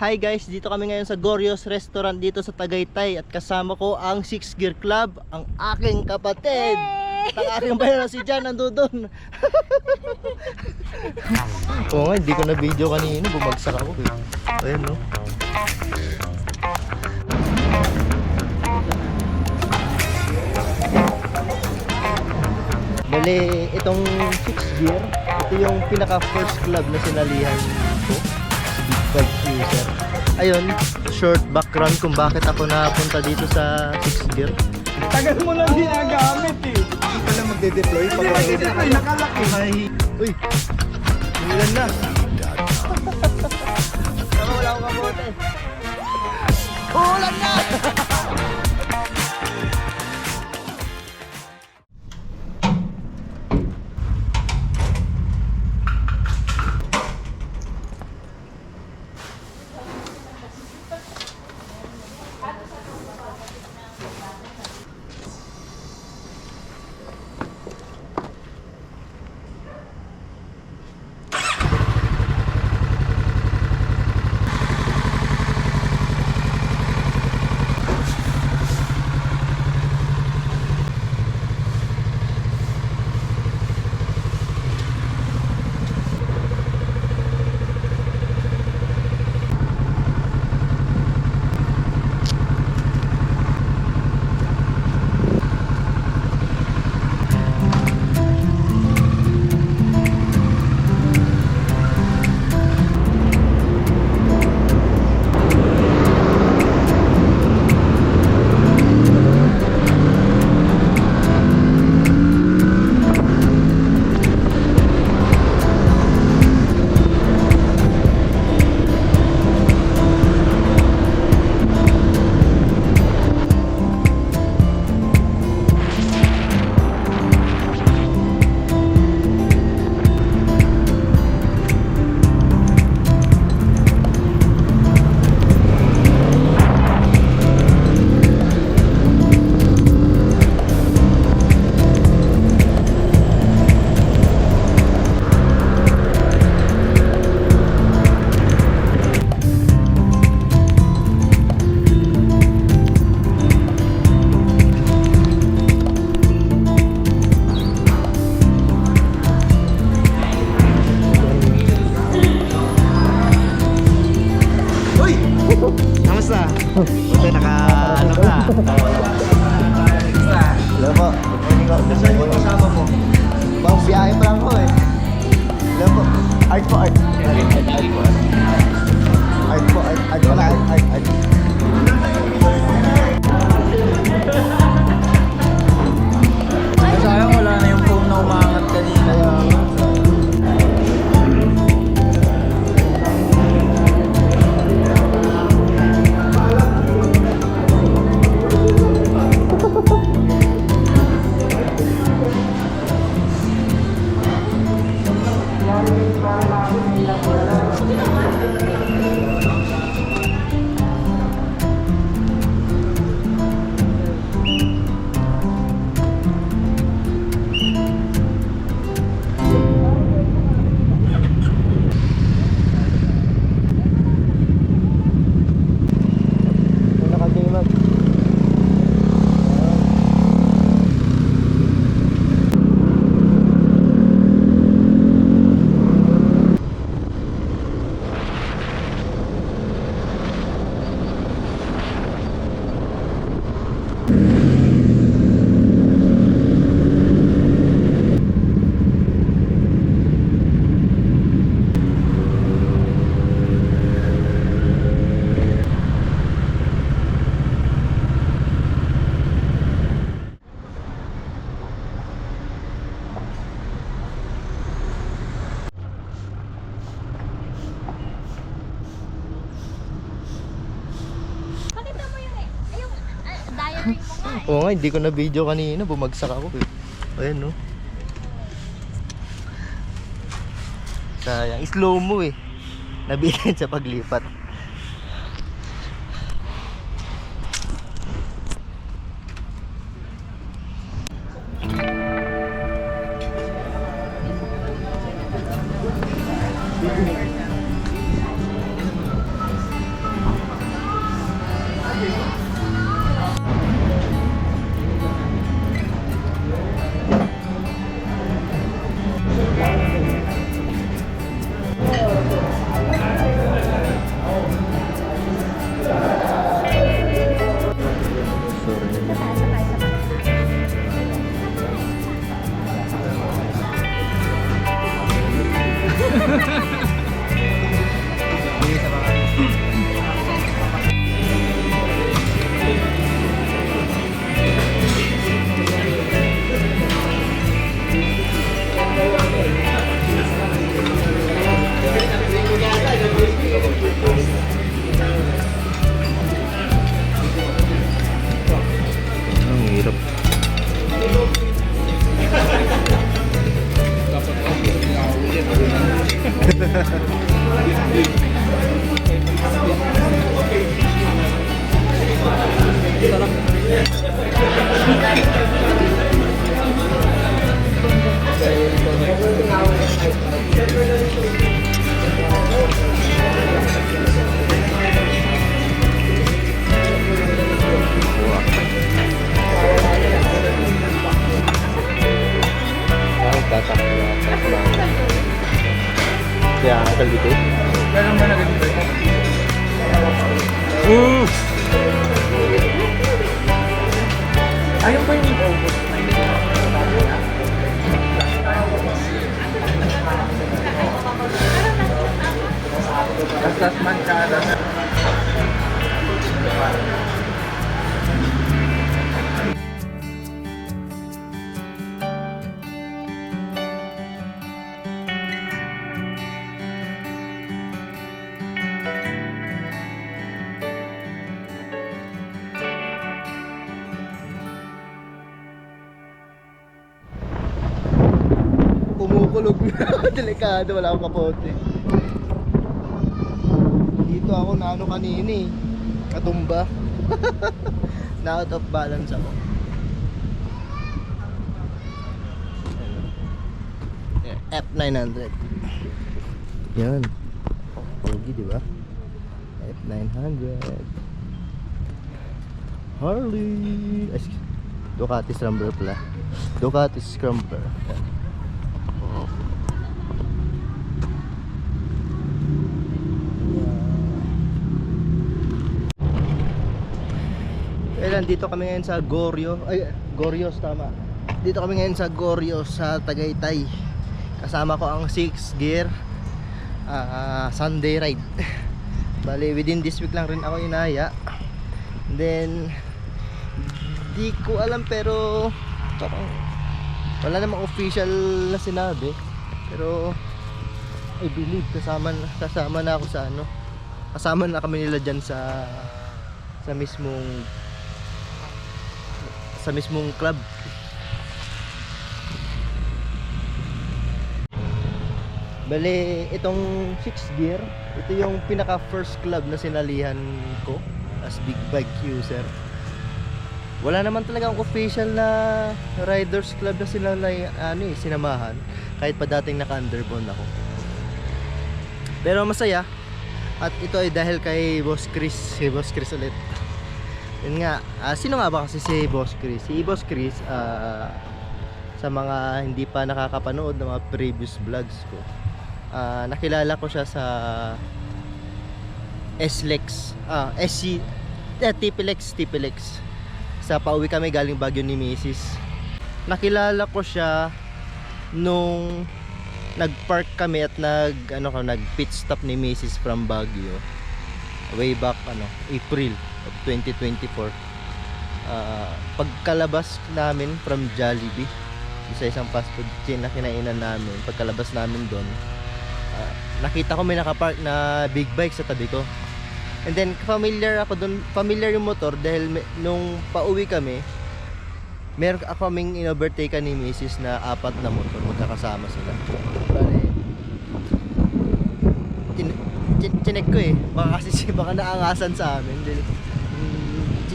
Hi guys, dito kami ngayon sa Gorios Restaurant dito sa Tagaytay at kasama ko ang Six Gear Club, ang aking kapatid. At ang aking bayan si Jan nando doon. Oo nga, hindi ko na video kanina, bumagsak ako. Eh. Ayan no. Bali, itong Six Gear, ito yung pinaka first club na sinalihan ko User. Ayun, short background kung bakit ako napunta dito sa Six Gear. Tagal mo lang ginagamit eh. Hindi pala magde-deploy Hindi magdideploy, nakalaki. Ay, uy, ulan na. Tama, wala akong kabote. Ulan na! Buti naka ano ka? Hello po. Good morning po. Saan yung kasama mo? Bang biyahe pa eh. Hello po. Art po, art. Art po. Art po, art. Art. Sayang wala na yung phone na umangat kanina. Oo nga, hindi ko na video kanina, bumagsak ako. Ayan no. Sayang, slow mo eh. Nabitin sa paglipat. Mm. Ayun ba yung August 9? Las Las Manchadas. Kumukulog na. Delikado, wala akong kapote. Dito ako na ano kanina eh. Katumba. na out of balance ako. Yeah, F900. Yan. Pogi, di ba? F900. Harley. Ducati Scrambler pala. Ducati Scrambler. Yan. Eh, nandito kami ngayon sa Gorio. Ay, Gorios tama. Dito kami ngayon sa Gorios sa Tagaytay. Kasama ko ang 6 gear ah, Sunday ride. Bali, within this week lang rin ako inaya. Then di ko alam pero parang wala namang official na sinabi. Pero I believe kasama kasama na ako sa ano. Kasama na kami nila diyan sa sa mismong sa mismong club. Bale, itong 6 gear, ito yung pinaka first club na sinalihan ko as big bike user. Wala naman talaga akong official na riders club na sinalay, ano eh, sinamahan kahit pa dating naka-underbone ako. Pero masaya at ito ay dahil kay Boss Chris, si Boss Chris ulit. Yun nga, ah, sino nga ba kasi si Boss Chris? Si Boss Chris, ah, sa mga hindi pa nakakapanood ng mga previous vlogs ko, ah, nakilala ko siya sa SLEX, ah, SC, eh, TPLEX, TPLEX. Sa pauwi kami galing Baguio ni Mrs. Nakilala ko siya nung nag-park kami at nag ano nag pit stop ni Mrs. from Baguio way back ano April of 2024 Ah, pagkalabas namin from Jollibee sa isang fast food chain na kinainan namin pagkalabas namin doon ah, nakita ko may nakapark na big bike sa tabi ko and then familiar ako doon familiar yung motor dahil may- nung pauwi kami meron ako kaming inovertaken ni Mrs. na apat na motor magkakasama sila chinek ko eh baka kasi si- baka naangasan sa amin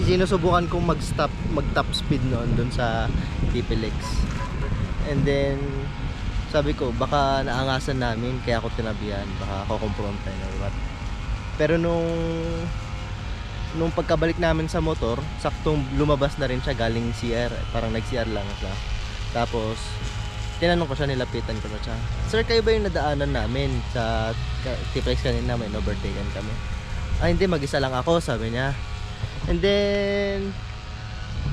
sinusubukan kong mag-stop mag-top speed noon doon sa TPLX and then sabi ko baka naangasan namin kaya ako tinabihan baka ako kumprontahin or what pero nung nung pagkabalik namin sa motor saktong lumabas na rin siya galing CR parang nag CR lang siya. Tapos tinanong ko siya nilapitan ko na siya. Sir kayo ba yung nadaanan namin sa T-Flex kanina? May overtaken kami. Ah hindi mag-isa lang ako sabi niya and then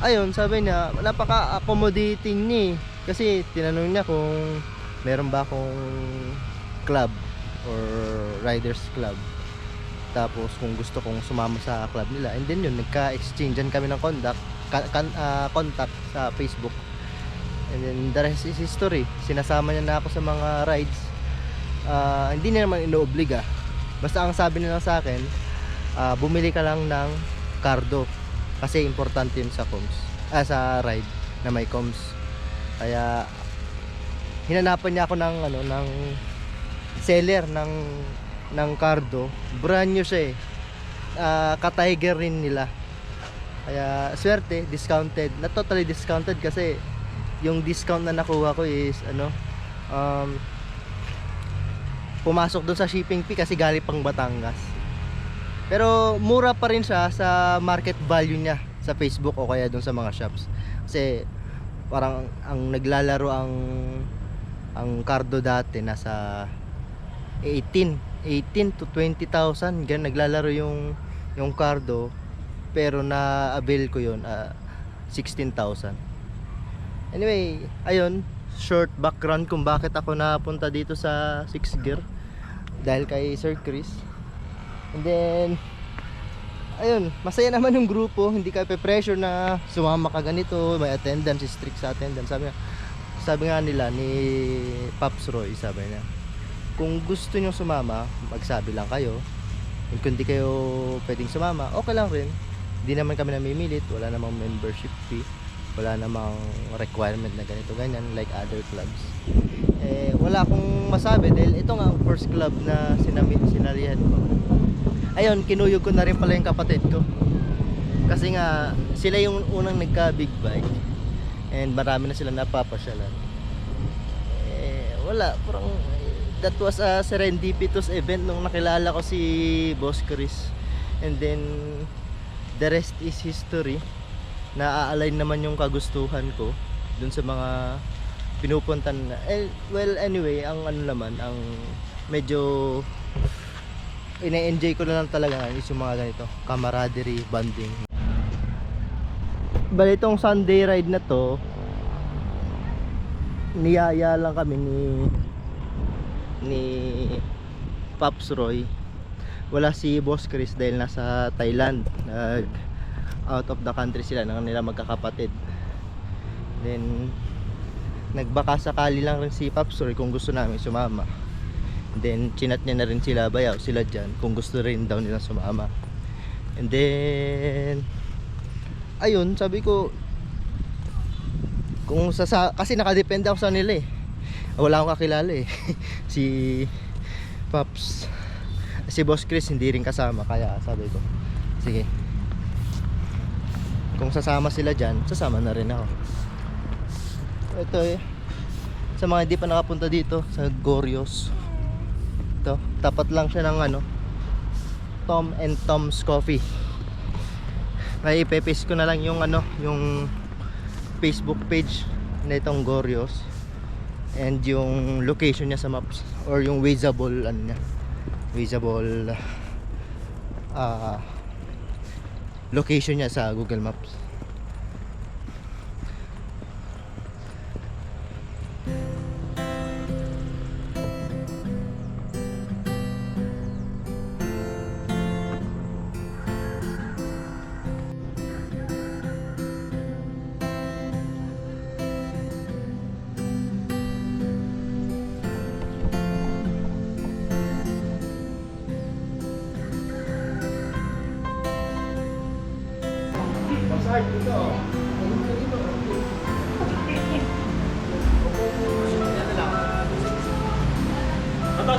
ayun sabi niya napaka accommodating niya eh. kasi tinanong niya kung meron ba akong club or riders club. Tapos kung gusto kong sumama sa club nila. And then yun nagka-exchangean kami ng contact ka- kan- ah, contact sa Facebook. And then the rest is history. Sinasama niya na ako sa mga rides. Ah, hindi niya naman inoobliga basta ang sabi niya lang sa akin ah, bumili ka lang ng cardo kasi importante yun sa comms. Ah, sa ride na may comms. Kaya hinanapan niya ako ng ano ng seller ng ng cardo. Brand new siya eh. Ah, ka-tiger rin nila. Kaya swerte discounted. Na totally discounted kasi yung discount na nakuha ko is ano um, pumasok doon sa shipping fee kasi galing pang Batangas pero mura pa rin siya sa market value niya sa Facebook o kaya doon sa mga shops. Kasi parang ang naglalaro ang ang cardo dati nasa 18 18 to 20,000 gan naglalaro yung yung cardo. Pero na avail ko yun ah, 16,000 anyway ayun short background kung bakit ako napunta dito sa 6 gear. Dahil kay Sir Chris and then ayun masaya naman yung grupo hindi ka pe-pressure na sumama ka ganito may attendance strict sa attendance sabi nga sabi nga nila ni Pops Roy sabi niya kung gusto nyo sumama magsabi lang kayo And kung di kayo pwedeng sumama, okay lang rin. Hindi naman kami namimilit, wala namang membership fee, wala namang requirement na ganito ganyan like other clubs. Eh, wala akong masabi dahil ito nga ang first club na sinami, sinalihan ko. Ayun, kinuyog ko na rin pala yung kapatid ko. Kasi nga, sila yung unang nagka big bike and marami na sila napapasyalan. Eh, wala, parang that was a serendipitous event nung nakilala ko si Boss Chris. And then the rest is history. Na-align naman yung kagustuhan ko dun sa mga pinupuntan na. Eh, well, anyway, ang ano naman, ang medyo ina-enjoy ko na lang talaga is yung mga ganito, camaraderie, bonding. Bali itong Sunday ride na to, niyaya lang kami ni ni Pops Roy. Wala si Boss Chris dahil nasa Thailand. Nag out of the country sila nang nila magkakapatid. Then nagbaka sakali lang rin si Pops Roy kung gusto namin sumama then chinat niya na rin sila bayaw sila dyan kung gusto rin daw nila sumama. And then ayun sabi ko kung sa, sa kasi nakadepende ako sa nila eh. Wala akong kakilala eh. Si Pops si Boss Chris hindi rin kasama kaya sabi ko sige. Kung sasama sila dyan sasama na rin ako. Ito eh sa mga hindi pa nakapunta dito sa Gorios ito tapat lang siya ng ano Tom and Tom's Coffee. May ipepaste ko na lang yung ano yung Facebook page na itong Gorios and yung location niya sa maps or yung Wazeable ano niya Wazeable ah location niya sa Google Maps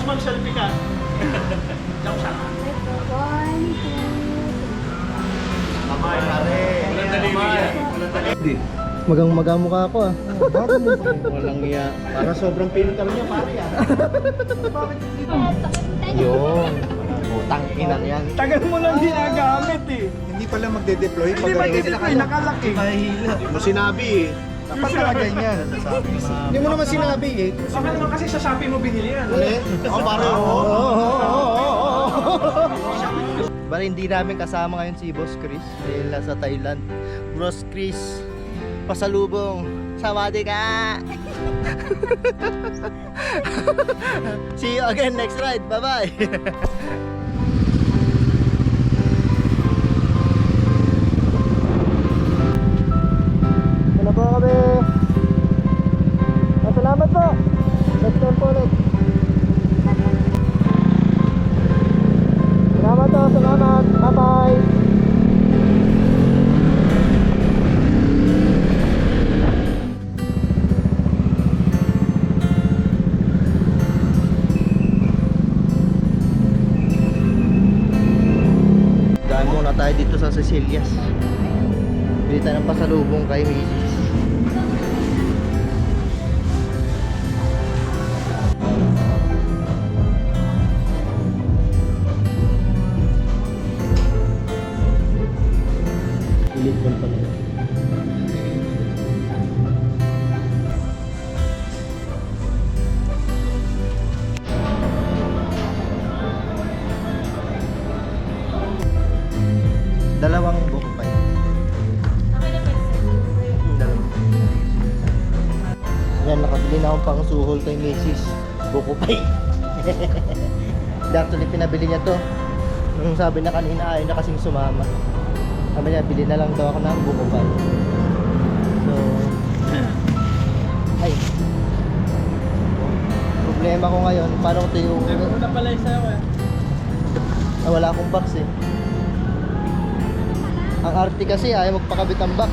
Tapos ma'am, selfie ka. One, two, Kamay. Walang daliri yan. magang maga mukha ako ah Walang iya. Para sobrang pinuntal niya, pare ah. yun utang ina yan Tagal mo lang ginagamit eh. Hindi pala magde-deploy Hindi ay nakalaki? Hindi mo sinabi eh. Dapat talaga ganyan. Hindi mo naman sinabi eh. Baka naman kasi sa Shopee mo binili yan. Ulit? Ako pare oh. Bali hindi namin kasama ngayon si Boss Chris dahil nasa Thailand. Boss Chris, pasalubong. Sawadee ka! See you again next ride. Bye-bye! dito sa Cecilias. Bili tayo ng pasalubong kay Mrs. suhol kay Mrs. Buko pie. Actually, pinabili niya to. Nung sabi na kanina, ayaw na kasing sumama. Sabi niya, bili na lang daw ako ng buko pie. So, ay. Problema ko ngayon, paano ko ito yung... Una pala isa eh. Ah, wala akong box eh. Ang arte kasi ayaw magpakabit ang box.